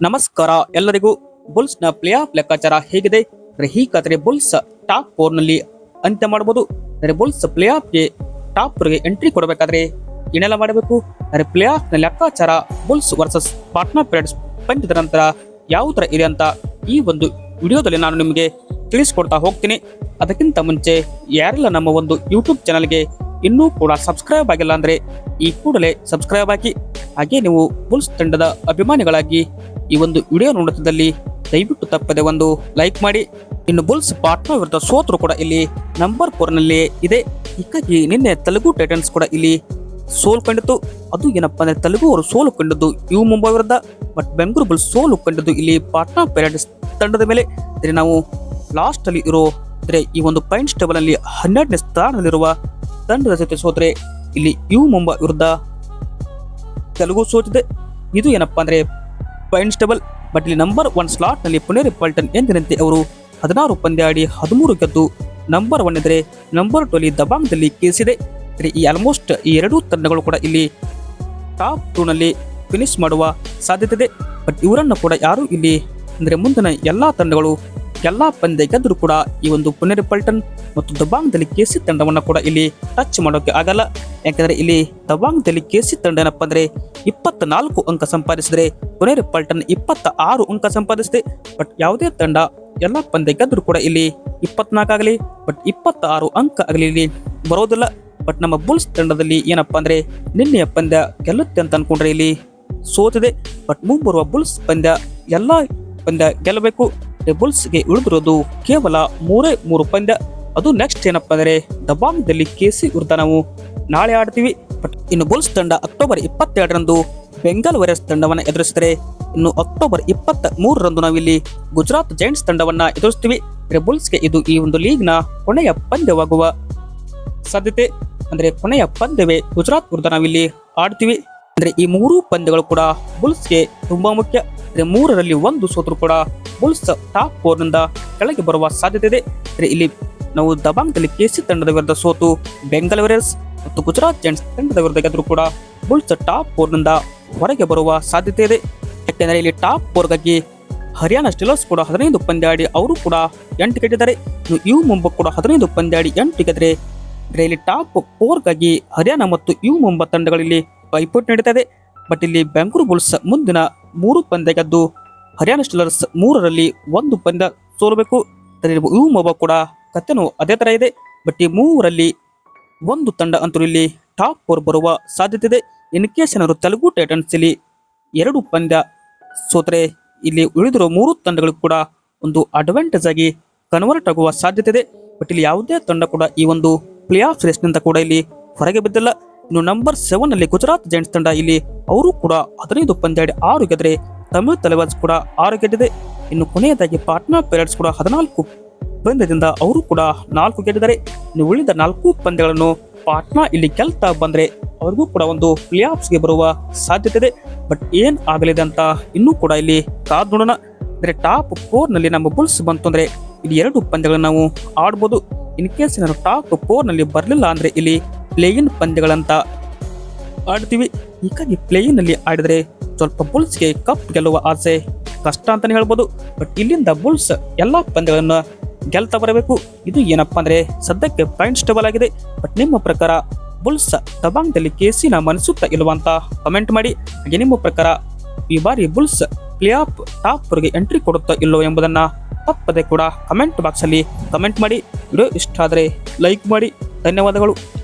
ನಮಸ್ಕಾರ, ಎಲ್ಲರಿಗೂ ಬುಲ್ಸ್ನ play of ಲೆಕ್ಕಾಚಾರ ಹೇಗಿದೆ? ಹೀಗಾದ್ರೆ ಬುಲ್ಸ್ ಟಾಪ್ ಫೋರ್ನಲ್ಲಿ ಅಂತ್ಯ ಮಾಡಬಹುದು ಬುಲ್ಸ್ ಪ್ಲೇ ಆಫ್ಗೆ ಟಾಪ್ಗೆ ಎಂಟ್ರಿ ಕೊಡಬೇಕಾದ್ರೆ ಏನೆಲ್ಲ ಮಾಡಬೇಕು? ಪ್ಲೇ ಆಫ್ನ ಲೆಕ್ಕಾಚಾರ ಬುಲ್ಸ್ ವರ್ಸಸ್ ಪಾಟ್ನಾ ಪೈರೇಟ್ಸ್ ಪಂದ್ಯದ ನಂತರ ಯಾವ ತರ ಇದೆ ಅಂತ ಈ ಒಂದು ವಿಡಿಯೋದಲ್ಲಿ ನಾನು ನಿಮಗೆ ತಿಳಿಸ್ಕೊಡ್ತಾ ಹೋಗ್ತೀನಿ. ಅದಕ್ಕಿಂತ ಮುಂಚೆ ಯಾರೆಲ್ಲ ನಮ್ಮ ಒಂದು ಯೂಟ್ಯೂಬ್ ಚಾನಲ್ಗೆ ಇನ್ನೂ ಕೂಡ ಸಬ್ಸ್ಕ್ರೈಬ್ ಆಗಿಲ್ಲ ಅಂದ್ರೆ ಈ ಕೂಡಲೇ ಸಬ್ಸ್ಕ್ರೈಬ್ ಆಗಿ ಹಾಗೆ ನೀವು ಬುಲ್ಸ್ ತಂಡದ ಅಭಿಮಾನಿಗಳಾಗಿ ಈ ಒಂದು ವಿಡಿಯೋ ನೋಡುತ್ತಿದ್ದಲ್ಲಿ ದಯವಿಟ್ಟು ತಪ್ಪದೆ ಒಂದು ಲೈಕ್ ಮಾಡಿ. ಇನ್ನು ಬುಲ್ಸ್ ಪಾಟ್ನಾ ವಿರುದ್ಧ ಸೋತರು ಕೂಡ ಇಲ್ಲಿ ನಂಬರ್ ಫೋರ್ನಲ್ಲಿ ಇದೆ. ಹೀಗಾಗಿ ನಿನ್ನೆ ತೆಲುಗು ಟೈಟನ್ಸ್ ಕೂಡ ಇಲ್ಲಿ ಸೋಲು ಕಂಡಿತು ಅದು ಏನಪ್ಪ ಅಂದ್ರೆ ತೆಲುಗು ಅವರು ಸೋಲು ಕಂಡದ್ದು ಯು ಮುಂಬೈ ವಿರುದ್ಧ, ಬಟ್ ಬೆಂಗಳೂರು ಬುಲ್ಸ್ ಸೋಲು ಕಂಡದ್ದು ಇಲ್ಲಿ ಪಾಟ್ನಾ ಪೈರೇಟ್ಸ್ ತಂಡದ ಮೇಲೆ. ಅಂದ್ರೆ ನಾವು ಲಾಸ್ಟ್ ಅಲ್ಲಿ ಇರೋ, ಅಂದ್ರೆ ಈ ಒಂದು ಪಾಯಿಂಟ್ಸ್ ಟೇಬಲ್ ಅಲ್ಲಿ ಹನ್ನೆರಡನೇ ಸ್ಥಾನದಲ್ಲಿರುವ ತಂಡದ ಜೊತೆ ಸೋತ್ರೆ ಇಲ್ಲಿ ಯು ಮುಂಬೈ ವಿರುದ್ಧ ತೆಲುಗು ಸೋತಿದೆ. ಇದು ಏನಪ್ಪಾ ಅಂದ್ರೆ ಪಾಯಿಂಟ್ಸ್ ಟೇಬಲ್ ಬಟ್ ಇಲ್ಲಿ ನಂಬರ್ ಒನ್ ಸ್ಲಾಟ್ನಲ್ಲಿ ಪುನೇರಿ ಪಲ್ಟನ್ ಎಂದಿನಂತೆ ಅವರು ಹದಿನಾರು ಪಂದ್ಯ ಆಡಿ ಹದಿಮೂರು ಗೆದ್ದು ನಂಬರ್ ಒನ್ ಎಂದರೆ ನಂಬರ್ ಟು ಅಲ್ಲಿ ದಬಾಂಗ್ದಲ್ಲಿ ಅಂದ್ರೆ ಈ ಆಲ್ಮೋಸ್ಟ್ ಈ ಎರಡೂ ತಂಡಗಳು ಕೂಡ ಇಲ್ಲಿ ಟಾಪ್ ಟೂ ನಲ್ಲಿ ಫಿನಿಶ್ ಮಾಡುವ ಸಾಧ್ಯತೆ ಇದೆ. ಬಟ್ ಇವರನ್ನು ಕೂಡ ಯಾರು ಇಲ್ಲಿ ಅಂದರೆ ಮುಂದಿನ ಎಲ್ಲ ತಂಡಗಳು, ಎಲ್ಲ ಪಂದ್ಯ ಗೆದ್ದರೂ ಕೂಡ ಈ ಒಂದು ಪುನೇರಿ ಪಲ್ಟನ್ ಮತ್ತು ದಬಾಂಗ್ದಲ್ಲಿ ಕೇಸಿ ತಂಡವನ್ನು ಕೂಡ ಇಲ್ಲಿ ಟಚ್ ಮಾಡೋಕೆ ಆಗಲ್ಲ. ಯಾಕಂದ್ರೆ ಇಲ್ಲಿ ದಬಾಂಗ್ದಲ್ಲಿ ಕೆಸಿ ತಂಡ ಏನಪ್ಪ ಅಂದ್ರೆ ಇಪ್ಪತ್ತ ನಾಲ್ಕು ಅಂಕ ಸಂಪಾದಿಸಿದ್ರೆ ಪುನೇರಿ ಪಲ್ಟನ್ ಇಪ್ಪತ್ತ ಆರು ಅಂಕ ಸಂಪಾದಿಸಿದೆ. ಬಟ್ ಯಾವುದೇ ತಂಡ ಎಲ್ಲ ಪಂದ್ಯ ಗೆದ್ದರೂ ಕೂಡ ಇಲ್ಲಿ ಇಪ್ಪತ್ನಾಲ್ಕು ಆಗಲಿ, ಬಟ್ ಇಪ್ಪತ್ತ ಆರು ಅಂಕ ಆಗಲಿ ಇಲ್ಲಿ ಬರೋದಿಲ್ಲ. ಬಟ್ ನಮ್ಮ ಬುಲ್ಸ್ ತಂಡದಲ್ಲಿ ಏನಪ್ಪ ಅಂದ್ರೆ ನಿನ್ನೆಯ ಪಂದ್ಯ ಗೆಲ್ಲುತ್ತೆ ಅಂತ ಅನ್ಕೊಂಡ್ರೆ ಇಲ್ಲಿ ಸೋತಿದೆ. ಬಟ್ ಮುಂಬರುವ ಬುಲ್ಸ್ ಪಂದ್ಯ ಎಲ್ಲಾ ಪಂದ್ಯ ಗೆಲ್ಲಬೇಕು. ಬುಲ್ಸ್ಗೆ ಉಳಿದಿರೋದು ಕೇವಲ ಮೂರೇ ಮೂರು ಪಂದ್ಯ. ಅದು ನೆಕ್ಸ್ಟ್ ಏನಪ್ಪ ಅಂದ್ರೆ ದಬಾಂಗ್ದಲ್ಲಿ ಸಿ ವಿರುದ್ಧ ನಾವು ನಾಳೆ ಆಡ್ತೀವಿ. ಬಟ್ ಇನ್ನು ಬುಲ್ಸ್ ತಂಡ ಅಕ್ಟೋಬರ್ ಇಪ್ಪತ್ತೆರಡರಂದು ಬೆಂಗಾಲ್ ವೈರಸ್ ತಂಡವನ್ನು ಎದುರಿಸಿದರೆ ಇನ್ನು ಅಕ್ಟೋಬರ್ ಇಪ್ಪತ್ತ ಮೂರರಂದು ನಾವಿಲ್ಲಿ ಗುಜರಾತ್ ಜೈಂಟ್ಸ್ ತಂಡವನ್ನ ಎದುರಿಸ್ತೀವಿ. ಬುಲ್ಸ್ಗೆ ಇದು ಈ ಒಂದು ಲೀಗ್ನ ಕೊನೆಯ ಪಂದ್ಯವಾಗುವ ಸಾಧ್ಯತೆ, ಅಂದ್ರೆ ಕೊನೆಯ ಪಂದ್ಯವೇ ಗುಜರಾತ್ ವಿರುದ್ಧ ನಾವಿಲ್ಲಿ ಆಡ್ತೀವಿ. ಅಂದ್ರೆ ಈ ಮೂರು ಪಂದ್ಯಗಳು ಕೂಡ ಬುಲ್ಸ್ಗೆ ತುಂಬಾ ಮುಖ್ಯ. ಅಂದ್ರೆ ಮೂರರಲ್ಲಿ ಒಂದು ಸೋತರು ಕೂಡ ಬುಲ್ಸ್ ಟಾಪ್ ಫೋರ್ನಿಂದ ಕೆಳಗೆ ಬರುವ ಸಾಧ್ಯತೆ ಇದೆ. ಅಂದ್ರೆ ಇಲ್ಲಿ ನಾವು ದಬಾಂಗ್ದಲ್ಲಿ ಸಿ ತಂಡದ ವಿರುದ್ಧ ಸೋತು ಬೆಂಗಲ್ ವೇರಿಯರ್ಸ್ ಮತ್ತು ಗುಜರಾತ್ ಜೈಂಟ್ಸ್ ತಂಡದ ವಿರುದ್ಧ ಗೆದ್ದರೂ ಕೂಡ ಬುಲ್ಸ್ ಟಾಪ್ ಫೋರ್ನಿಂದ ಹೊರಗೆ ಬರುವ ಸಾಧ್ಯತೆ ಇದೆ. ಯಾಕೆಂದರೆ ಇಲ್ಲಿ ಟಾಪ್ ಫೋರ್ಗಾಗಿ ಹರಿಯಾಣ ಸ್ಟಿಲರ್ಸ್ ಕೂಡ ಹದಿನೈದು ಪಂದ್ಯ ಆಡಿ ಅವರು ಕೂಡ ಎಂಟು ಗೆದ್ದಿದ್ದಾರೆ. ಯು ಮುಂಬೈ ಕೂಡ ಹದಿನೈದು ಪಂದ್ಯ ಆಡಿ ಎಂಟು ಗೆದ್ದರೆ ಇಲ್ಲಿ ಟಾಪ್ ಫೋರ್ಗಾಗಿ ಹರಿಯಾಣ ಮತ್ತು ಯು ಮುಂಬೈ ತಂಡಗಳಲ್ಲಿ ಪೈಪೋಟಿ ನಡೀತಾ ಇದೆ. ಬಟ್ ಇಲ್ಲಿ ಬೆಂಗಳೂರು ಬುಲ್ಸ್ ಮುಂದಿನ ಮೂರು ಪಂದ್ಯ ಗೆದ್ದು ಹರಿಯಾಣ ಸ್ಟಿಲರ್ಸ್ ಮೂರರಲ್ಲಿ ಒಂದು ಪಂದ್ಯ ಸೋಲಬೇಕು. ಯು ಮುಂಬೈ ಕೂಡ ಕಥೆನೂ ಅದೇ ತರ ಇದೆ. ಬಟ್ ಈ ಮೂರರಲ್ಲಿ ಒಂದು ತಂಡ ಅಂತೂ ಇಲ್ಲಿ ಟಾಪ್ ಫೋರ್ ಬರುವ ಸಾಧ್ಯತೆ ಇದೆ ಇನ್ ಕೇಸ್ ಏನಾದ್ರು ತೆಲುಗು ಟೈಟನ್ಸ್ ಇಲ್ಲಿ ಎರಡು ಪಂದ್ಯ ಸೋತ್ರೆ, ಇಲ್ಲಿ ಉಳಿದಿರೋ ಮೂರು ತಂಡಗಳು ಕೂಡ ಒಂದು ಅಡ್ವಾಂಟೇಜ್ ಆಗಿ ಕನ್ವರ್ಟ್ ಆಗುವ ಸಾಧ್ಯತೆ ಇದೆ ಬಟ್ ಇಲ್ಲಿ ಯಾವುದೇ ತಂಡ ಕೂಡ ಈ ಒಂದು ಪ್ಲೇ ಆಫ್ ರೇಸ್ನಿಂದ ಕೂಡ ಇಲ್ಲಿ ಹೊರಗೆ ಬಿದ್ದಿಲ್ಲ. ಇನ್ನು ನಂಬರ್ ಸೆವೆನ್ ಅಲ್ಲಿ ಗುಜರಾತ್ ಜೈಂಟ್ಸ್ ತಂಡ ಇಲ್ಲಿ ಅವರು ಕೂಡ ಹದಿನೈದು ಪಂದ್ಯ ಆರು ಗೆದ್ರೆ ತಮಿಳು ತಲೆವಾಜ್ ಕೂಡ ಆರು ಗೆದ್ದಿದೆ. ಇನ್ನು ಕೊನೆಯದಾಗಿ ಪಾಟ್ನಾ ಪೈರೇಟ್ಸ್ ಕೂಡ ಹದಿನಾಲ್ಕು ಪಂದ್ಯದಿಂದ ಅವರು ಕೂಡ ನಾಲ್ಕು ಗೆದ್ದಿದ್ದಾರೆ. ಇನ್ನು ಉಳಿದ ನಾಲ್ಕು ಪಂದ್ಯಗಳನ್ನು ಪಾಟ್ನಾ ಇಲ್ಲಿ ಗೆಲ್ತಾ ಬಂದರೆ ಅವ್ರಿಗೂ ಕೂಡ ಒಂದು ಪ್ಲೇ ಆಫ್ಸ್ಗೆ ಬರುವ ಸಾಧ್ಯತೆ ಇದೆ. ಬಟ್ ಏನು ಆಗಲಿದೆ ಅಂತ ಇನ್ನೂ ಕೂಡ ಇಲ್ಲಿ ಕಾದ್ ನೋಡೋಣ. ಅಂದರೆ ಟಾಪ್ ಫೋರ್ನಲ್ಲಿ ನಮ್ಮ ಬುಲ್ಸ್ ಬಂತು ಅಂದರೆ ಇಲ್ಲಿ ಎರಡು ಪಂದ್ಯಗಳನ್ನು ನಾವು ಆಡ್ಬೋದು. ಇನ್ ಕೇಸ್ ಏನಾದ್ರು ಟಾಪ್ ಫೋರ್ನಲ್ಲಿ ಬರಲಿಲ್ಲ ಅಂದರೆ ಇಲ್ಲಿ ಪ್ಲೇಯಿನ್ ಪಂದ್ಯಗಳಂತ ಆಡ್ತೀವಿ. ಹೀಗಾಗಿ ಪ್ಲೇಯಿನಲ್ಲಿ ಆಡಿದರೆ ಆಡಿದ್ರೆ ಸ್ವಲ್ಪ ಬುಲ್ಸ್ಗೆ ಕಪ್ ಗೆಲ್ಲುವ ಆಸೆ ಕಷ್ಟ ಅಂತಲೇ ಹೇಳ್ಬೋದು. ಬಟ್ ಇಲ್ಲಿಂದ ಬುಲ್ಸ್ ಎಲ್ಲ ಪಂದ್ಯಗಳನ್ನ ಗೆಲ್ತಾ ಬರಬೇಕು. ಇದು ಏನಪ್ಪಾ ಅಂದ್ರೆ ಸದ್ಯಕ್ಕೆ ಪಾಯಿಂಟ್ ಸ್ಟೇಬಲ್ ಆಗಿದೆ. ಬಟ್ ನಿಮ್ಮ ಪ್ರಕಾರ ಬುಲ್ಸ್ ದಬಾಂಗ್ದಲ್ಲಿ ಕೇಸಿನ ಮನಸುತ್ತಾ ಇಲ್ಲವಂತ ಕಮೆಂಟ್ ಮಾಡಿ. ಹಾಗೆ ನಿಮ್ಮ ಪ್ರಕಾರ ಈ ಬಾರಿ ಬುಲ್ಸ್ ಪ್ಲೇ ಆಫ್ ಟಾಪ್ ವರೆಗೆ ಎಂಟ್ರಿ ಕೊಡುತ್ತಾ ಇಲ್ಲೋ ಎಂಬುದನ್ನ ತಪ್ಪದೆ ಕೂಡ ಕಮೆಂಟ್ ಬಾಕ್ಸ್ ಅಲ್ಲಿ ಕಮೆಂಟ್ ಮಾಡಿ. ವಿಡಿಯೋ ಇಷ್ಟ ಆದರೆ ಲೈಕ್ ಮಾಡಿ. ಧನ್ಯವಾದಗಳು.